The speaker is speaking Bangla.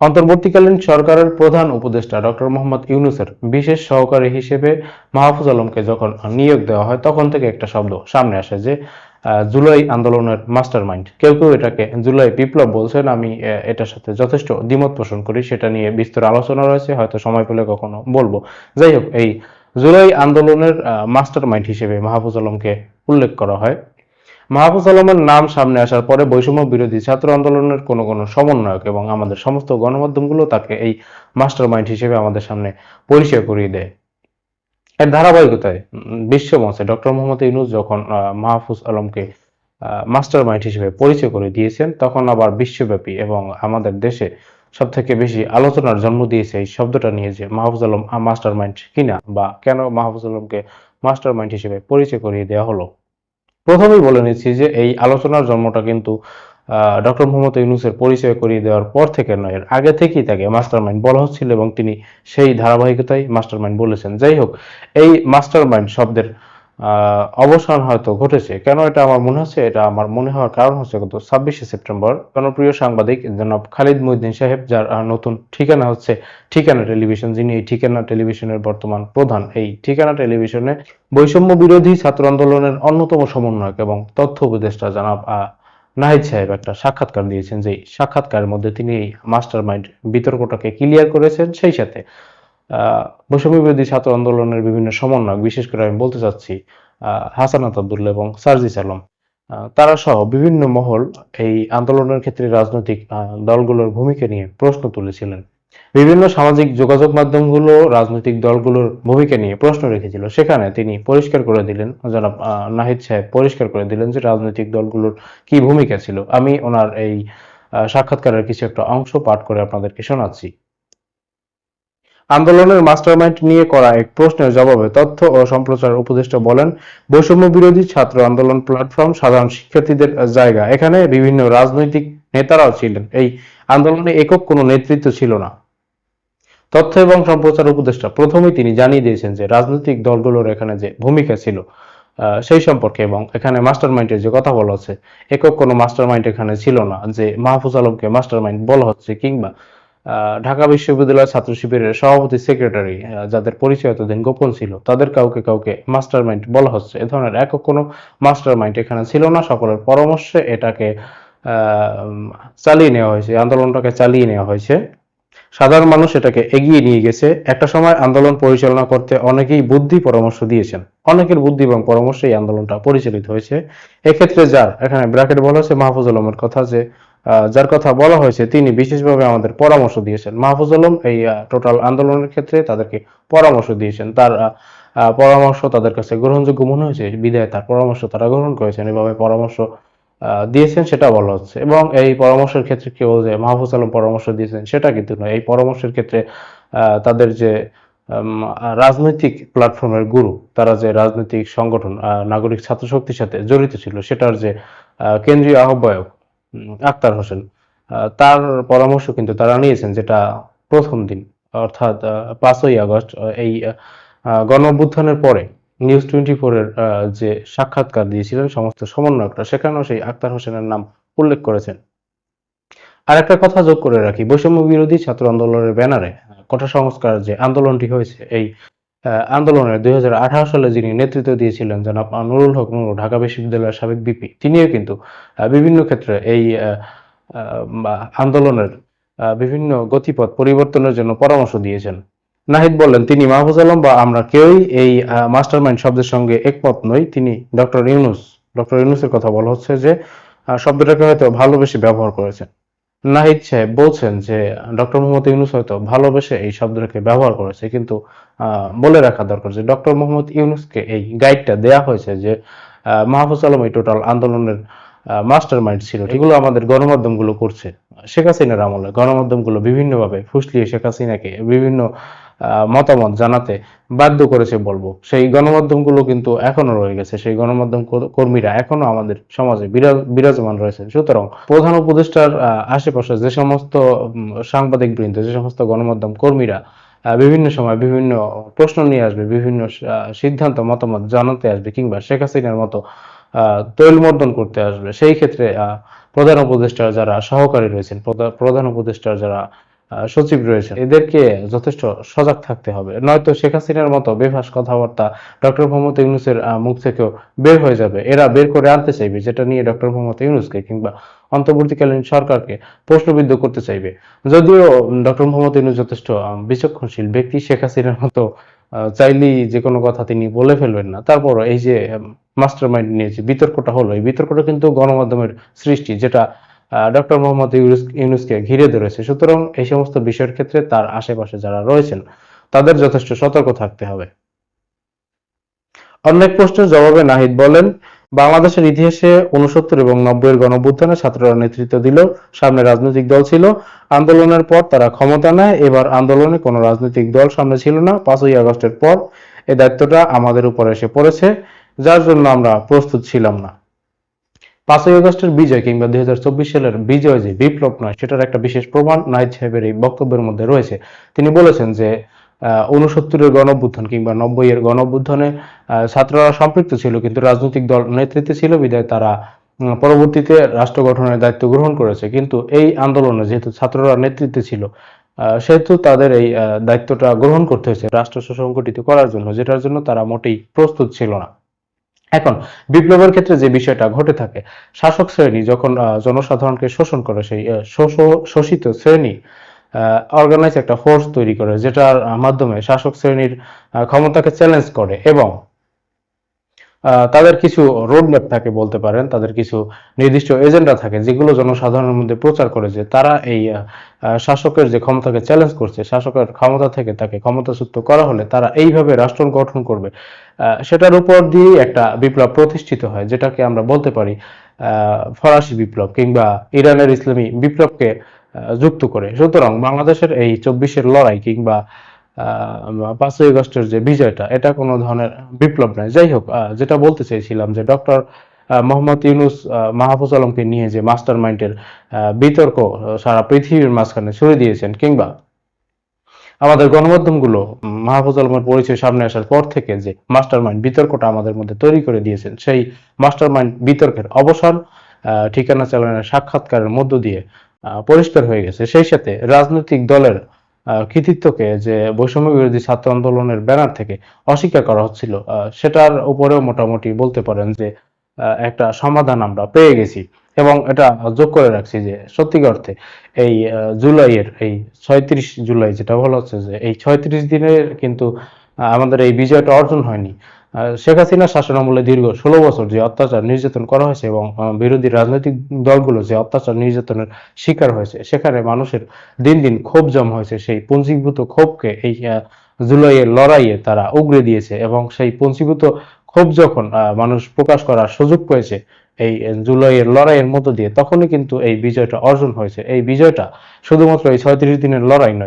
অন্তর্বর্তীকালীন সরকারের প্রধান উপদেষ্টা ডক্টর মোহাম্মদ ইউনুসের বিশেষ সহকারী হিসেবে মাহফুজ আলমকে যখন নিয়োগ দেওয়া হয়, তখন থেকে একটা শব্দ সামনে আসে যে জুলাই আন্দোলনের মাস্টারমাইন্ড। কেউ কেউ এটাকে জুলাই বিপ্লব বলছেন, আমি এটার সাথে যথেষ্ট দ্বিমত পোষণ করি, সেটা নিয়ে বিস্তর আলোচনা রয়েছে, হয়তো সময় পেলে কখনো বলব। যাই হোক, এই জুলাই আন্দোলনের মাস্টার মাইন্ড হিসেবে মাহফুজ আলমকে উল্লেখ করা হয়। মাহফুজ আলমের নাম সামনে আসার পরে বৈষম্য বিরোধী ছাত্র আন্দোলনের কোনো কোনো সমন্বয়ক এবং আমাদের সমস্ত গণমাধ্যমগুলো তাকে এই মাস্টার মাইন্ড হিসেবে আমাদের সামনে পরিচয় করিয়ে দেয়। এর ধারাবাহিকতায় উম, বিশ্বমঞ্চে ডক্টর মোহাম্মদ ইউনুস যখন মাহফুজ আলমকে মাস্টার মাইন্ড হিসেবে পরিচয় করে দিয়েছেন তখন আবার বিশ্বব্যাপী এবং আমাদের দেশে সব থেকে বেশি আলোচনার জন্ম দিয়েছে এই শব্দটা নিয়ে যে মাহফুজ আলম মাস্টার মাইন্ড কিনা বা কেন মাহফুজ আলমকে মাস্টার মাইন্ড হিসেবে পরিচয় করিয়ে দেওয়া হলো। প্রথমেই বলে নিচ্ছি যে এই আলোচনার জন্মটা কিন্তু ডক্টর মোহাম্মদ ইউনুসের পরিচয় করিয়ে দেওয়ার পর থেকে নয়, এর আগে থেকেই তাকে মাস্টারমাইন্ড বলা হচ্ছিল এবং তিনি সেই ধারাবাহিকতায় মাস্টারমাইন্ড বলেছেন। যাই হোক, এই মাস্টারমাইন্ড শব্দের অবসান হয়তো ঘটেছে। কেন এটা আমার মনে হচ্ছে? এটা আমার মনে হওয়ার কারণ হচ্ছে গত ছাব্বিশে সেপ্টেম্বর জনপ্রিয় সাংবাদিক জনাব খালিদ মহিউদ্দিন সাহেব, যার নতুন ঠিকানা হচ্ছে ঠিকানা টেলিভিশন, যিনি এই ঠিকানা টেলিভিশনের বর্তমান প্রধান। এই ঠিকানা টেলিভিশনে বৈষম্য বিরোধী ছাত্র আন্দোলনের অন্যতম সমন্বয়ক এবং তথ্য উপদেষ্টা জনাব নাহিদ সাহেব একটা সাক্ষাৎকার দিয়েছেন যে সাক্ষাৎকারের মধ্যে তিনি এই মাস্টার মাইন্ড বিতর্কটাকে ক্লিয়ার করেছেন। সেই সাথে আহ, বৈষম্য ছাত্র আন্দোলনের বিভিন্ন সমন্বয়ক বিশেষ করে আমি বলতে চাচ্ছি হাসানাত আবদুল্লাহ এবং সার্জিস আলম তারা সহ বিভিন্ন মহল এই আন্দোলনের ক্ষেত্রে রাজনৈতিক দলগুলোর ভূমিকা নিয়ে প্রশ্ন তুলেছিলেন। বিভিন্ন সামাজিক যোগাযোগ মাধ্যমগুলো রাজনৈতিক দলগুলোর ভূমিকা নিয়ে প্রশ্ন রেখেছিল। সেখানে তিনি পরিষ্কার করে দিলেন জনাব নাহিদ সাহেব পরিষ্কার করে দিলেন যে রাজনৈতিক দলগুলোর কি ভূমিকা ছিল। আমি ওনার এই সাক্ষাৎকারের কিছু একটা অংশ পাঠ করে আপনাদেরকে শোনাচ্ছি। আন্দোলনের মাস্টারমাইন্ড নিয়ে করা এক প্রশ্নের জবাবে তথ্য ও সম্প্রচার উপদেষ্টা বলেন, বৈষম্য বিরোধী ছাত্র আন্দোলন প্ল্যাটফর্ম সাধারণ শিক্ষার্থীদের জায়গা। এখানে বিভিন্ন রাজনৈতিক নেতারাও ছিলেন। এই আন্দোলনে একক কোনো নেতৃত্ব ছিল না। তথ্য এবং সম্প্রচার উপদেষ্টা প্রথমেই তিনি জানিয়ে দিয়েছেন যে, রাজনৈতিক দলগুলোর এখানে যে ভূমিকা ছিল সেই সম্পর্কে এবং এখানে মাস্টার মাইন্ডের যে কথা বলা হচ্ছে, একক কোনো মাস্টার মাইন্ড এখানে ছিল না যে, মাহফুজ আলমকে মাস্টার মাইন্ড বলা হচ্ছে কিংবা ঢাকা বিশ্ববিদ্যালয় ছাত্র শিবিরের সভাপতি সেক্রেটারি যাদের পরিচয় এতদিন গোপন ছিল, তাদের কাউকে কাউকে মাস্টার মাইন্ড বলা হচ্ছে। এ ধরনের একক কোনো মাস্টার মাইন্ড এখানে ছিল না। সকলের পরামর্শে এটাকে চালিয়ে নেওয়া হয়েছে, আন্দোলনটাকে চালিয়ে নেওয়া হয়েছে। সাধারণ মানুষ এটাকে এগিয়ে নিয়ে গেছে। একটা সময় আন্দোলন পরিচালনা করতে অনেকেই বুদ্ধি পরামর্শ দিয়েছেন। অনেকের বুদ্ধি এবং পরামর্শে এই আন্দোলনটা পরিচালিত হয়েছে। এক্ষেত্রে যার, এখানে ব্র্যাকেট বলা হয়েছে মাহফুজ আলমের কথা যে যার কথা বলা হয়েছে, তিনি বিশেষভাবে আমাদের পরামর্শ দিয়েছেন। মাহফুজ আলম এই টোটাল আন্দোলনের ক্ষেত্রে তাদেরকে পরামর্শ দিয়েছেন। তার পরামর্শ তাদের কাছে গ্রহণযোগ্য মনে হয়েছে বিধায় তার পরামর্শ তারা গ্রহণ করেছেন, এভাবে পরামর্শ দিয়েছেন সেটা বলা হচ্ছে। এবং এই পরামর্শের ক্ষেত্রে কেউ যে মাহফুজ আলম পরামর্শ দিয়েছেন, সেটা কিন্তু নয়। এই পরামর্শের ক্ষেত্রে তাদের যে রাজনৈতিক প্ল্যাটফর্মের গুরু, তারা যে রাজনৈতিক সংগঠন নাগরিক ছাত্র শক্তির সাথে জড়িত ছিল, সেটার যে কেন্দ্রীয় আহ্বায়ক আক্তার হোসেন। তার পরামর্শ কিন্তু তারা নিয়েছেন যেটা প্রথম দিন, অর্থাৎ পাঁচই আগস্ট এই গণ পরে নিউজ টোয়েন্টি ফোরের যে সাক্ষাৎকার দিয়েছিলেন সমস্ত সমন্বয়করা, সেখানেও সেই আক্তার হোসেনের নাম উল্লেখ করেছেন। আর একটা কথা যোগ করে রাখি, বৈষম্য বিরোধী ছাত্র আন্দোলনের ব্যানারে কোটা সংস্কার যে আন্দোলনটি হয়েছে, এই আহ, আন্দোলনের দুই সালে যিনি নেতৃত্ব দিয়েছিলেন জনাব নুরুল হক নুরু ঢাকা বিশ্ববিদ্যালয়ের সাবেক বিপি তিনিও কিন্তু বিভিন্ন ক্ষেত্রে এই আন্দোলনের বিভিন্ন গতিপথ পরিবর্তনের জন্য পরামর্শ দিয়েছেন। নাহিদ বললেন তিনি মাহফুজ আলম বা আমরা কেউই এই মাস্টারমাইন্ড শব্দের সঙ্গে একমত নই। তিনি ডক্টর ইউনুস। ডক্টর ইউনুসের কথা বলা হচ্ছে যে শব্দটাকে হয়তো ভালোবেসে ব্যবহার করেছেন। নাহিদ সাহেব বলছেন যে, ডক্টর মোহাম্মদ ইউনুস হয়তো ভালোবেসে এই শব্দটাকে ব্যবহার করেছে, কিন্তু বলে রাখা দরকার যে, ডক্টর মোহাম্মদ ইউনুসকে এই গাইডটা দেয়া হয়েছে যে মাহফুজ আলম এই টোটাল আন্দোলনের মাস্টার মাইন্ড ছিল। এগুলো আমাদের গণমাধ্যমগুলো করছে। শেখ হাসিনার আমলে গণমাধ্যমগুলো বিভিন্নভাবে ফুসলিয়ে শেখ হাসিনাকে বিভিন্ন মতামত জানাতে বাধ্য করেছে বলব। সেই গণমাধ্যমগুলো কিন্তু এখনও রয়ে গেছে। সেই গণমাধ্যম কর্মীরা এখনও আমাদের সমাজে বিরাজমান রয়েছে। সুতরাং প্রধান উপদেষ্টার আশেপাশে যে সমস্ত সাংবাদিক বৃন্দ, যে সমস্ত গণমাধ্যম কর্মীরা বিভিন্ন সময় বিভিন্ন প্রশ্ন নিয়ে আসবে, বিভিন্ন সিদ্ধান্ত, মতামত জানাতে আসবে কিংবা শেখ হাসিনার মতো তৈলমর্দন করতে আসবে, সেই ক্ষেত্রে প্রধান উপদেষ্টার যারা সহকারী রয়েছেন, প্রধা- প্রধান উপদেষ্টার যারা সচিব রয়েছে এদেরকে যথেষ্ট সজাগ থাকতে হবে। নয়তো শেখ হাসিনার মতো বেফাস কথাবার্তা ডক্টর মোহাম্মদ ইউনুসের মুখ থেকেও বের হয়ে যাবে। এরা বের করে আনতে চাইবে, যেটা নিয়ে ডক্টর মোহাম্মদ ইউনুসকে কিংবা অন্তর্বর্তীকালীন সরকারকে প্রশ্নবিদ্ধ করতে চাইবে। যদিও ডক্টর মোহাম্মদ ইউনুস যথেষ্ট বিচক্ষণশীল ব্যক্তি, শেখ হাসিনার মতো চাইলেই যে কোনো কথা তিনি বলে ফেলবেন না। তারপরও এই যে মাস্টার মাইন্ড নিয়ে যে বিতর্কটা হলো, এই বিতর্কটা কিন্তু গণমাধ্যমের সৃষ্টি, যেটা ডক্টর মোহাম্মদ ইউনুসকে ঘিরে ধরেছে। সুতরাং এই সমস্ত বিষয়ের ক্ষেত্রে তার আশেপাশে যারা রয়েছেন, তাদের যথেষ্ট সতর্ক থাকতে হবে। অন্য এক প্রশ্নের জবাবে নাহিদ বলেন, বাংলাদেশের ইতিহাসে উনসত্তর এবং নব্বই এর গণঅভ্যুত্থানে ছাত্ররা নেতৃত্ব দিল সামনে রাজনৈতিক দল ছিল। আন্দোলনের পর তারা ক্ষমতা নেয়, এবার আন্দোলনে কোনো রাজনৈতিক দল সামনে ছিল না। পাঁচই আগস্টের পর এই দায়িত্বটা আমাদের উপর এসে পড়েছে, যার জন্য আমরা প্রস্তুত ছিলাম না। পাঁচই আগস্টের বিজয় কিংবা দুই হাজার চব্বিশ সালের বিজয় যে বিপ্লব নয়, সেটার একটা বিশেষ প্রমাণ নাইট সাহেবের এই বক্তব্যের মধ্যে রয়েছে। তিনি বলেছেন যে উনসত্তরের গণঅভ্যুত্থান কিংবা নব্বই এর গণঅভ্যুত্থানে ছাত্ররা সম্পৃক্ত ছিল কিন্তু রাজনৈতিক দল নেতৃত্বে ছিল বিদায় তারা পরবর্তীতে রাষ্ট্র গঠনের দায়িত্ব গ্রহণ করেছে। কিন্তু এই আন্দোলনে যেহেতু ছাত্ররা নেতৃত্বে ছিল সেহেতু তাদের এই দায়িত্বটা গ্রহণ করতে হয়েছে রাষ্ট্র সুসংগঠিত করার জন্য, যেটার জন্য তারা মোটেই প্রস্তুত ছিল না। এখন বিপ্লবের ক্ষেত্রে যে বিষয়টা ঘটে থাকে, শাসক শ্রেণি যখন জনসাধারণকে শোষণ করে সেই শোষিত শ্রেণি অর্গানাইজ একটা ফোর্স তৈরি করে, যেটার মাধ্যমে শাসক শ্রেণির ক্ষমতাকে চ্যালেঞ্জ করে এবং তাদের কিছু রোড ম্যাপ থাকে বলতে পারেন, তাদের কিছু নির্দিষ্ট এজেন্ডা থাকে যেগুলো জনসাধারণের মধ্যে প্রচার করে যে তারা এই শাসকের যে ক্ষমতাকে চ্যালেঞ্জ করছে, শাসকের ক্ষমতা থেকে তাকে ক্ষমতাচ্যুত করা হলে তারা এইভাবে রাষ্ট্র গঠন করবে। সেটার উপর দিয়ে একটা বিপ্লব প্রতিষ্ঠিত হয়, যেটাকে আমরা বলতে পারি ফরাসি বিপ্লব কিংবা ইরানের ইসলামী বিপ্লবকে যুক্ত করে। সুতরাং বাংলাদেশের এই চব্বিশের লড়াই কিংবা পাঁচই আগস্টের যে বিজয়টা, এটা কোনো ধরনের বিপ্লব নয় যাই হোক যেটা বলতে চাইছিলাম যে ডক্টর মোহাম্মদ ইউনুস মাহফুজ আলমকে নিয়ে যে মাস্টার মাইন্ডের বিতর্ক সারা পৃথিবীর মাঝখানে ছড়ে দিয়েছেন, কিংবা আমাদের গণমাধ্যমগুলো মাহফুজ আলমের পরিচয় সামনে আসার পর থেকে যে মাস্টার মাইন্ড বিতর্কটা আমাদের মধ্যে তৈরি করে দিয়েছেন, সেই মাস্টার মাইন্ড বিতর্কের অবসান ঠিকানা চালানোর সাক্ষাৎকারের মধ্য দিয়ে পরিষ্কার হয়ে গেছে। সেই সাথে রাজনৈতিক দলের কৃতিত্বকে যে বৈষম্য বিরোধী ছাত্র আন্দোলনের ব্যানার থেকে অস্বীকার করা হচ্ছিল সেটার উপরেও মোটামুটি বলতে পারেন যে একটা সমাধান আমরা পেয়ে গেছি এবং এটা যোগ করে রাখছি যে সত্যি অর্থে এই জুলাইয়ের এই ছয়ত্রিশ জুলাই যেটা বলা হচ্ছে যে এই ছয়ত্রিশ দিনের কিন্তু আমাদের এই বিজয়টা অর্জন হয়নি। শেখ হাসিনা শাসনামলে দীর্ঘ ষোলো বছর যে অত্যাচার নির্যাতন করা হয়েছে এবং বিরোধী রাজনৈতিক দলগুলো যে অত্যাচার নির্যাতনের শিকার হয়েছে, সেখানে মানুষের দিন দিন ক্ষোভ জমা হয়েছে। সেই পুঞ্জীভূত ক্ষোভকে এই জুলাইয়ের লড়াইয়ে তারা উগরে দিয়েছে এবং সেই পুঞ্জীভূত ক্ষোভ যখন মানুষ প্রকাশ করার সুযোগ পেয়েছে এই জুলাইয়ের লড়াইয়ের মধ্য দিয়ে, তখনই কিন্তু এই বিজয়টা অর্জন হয়েছে। এই বিজয়টা শুধুমাত্র এই ছয়ত্রিশ দিনের লড়াই নয়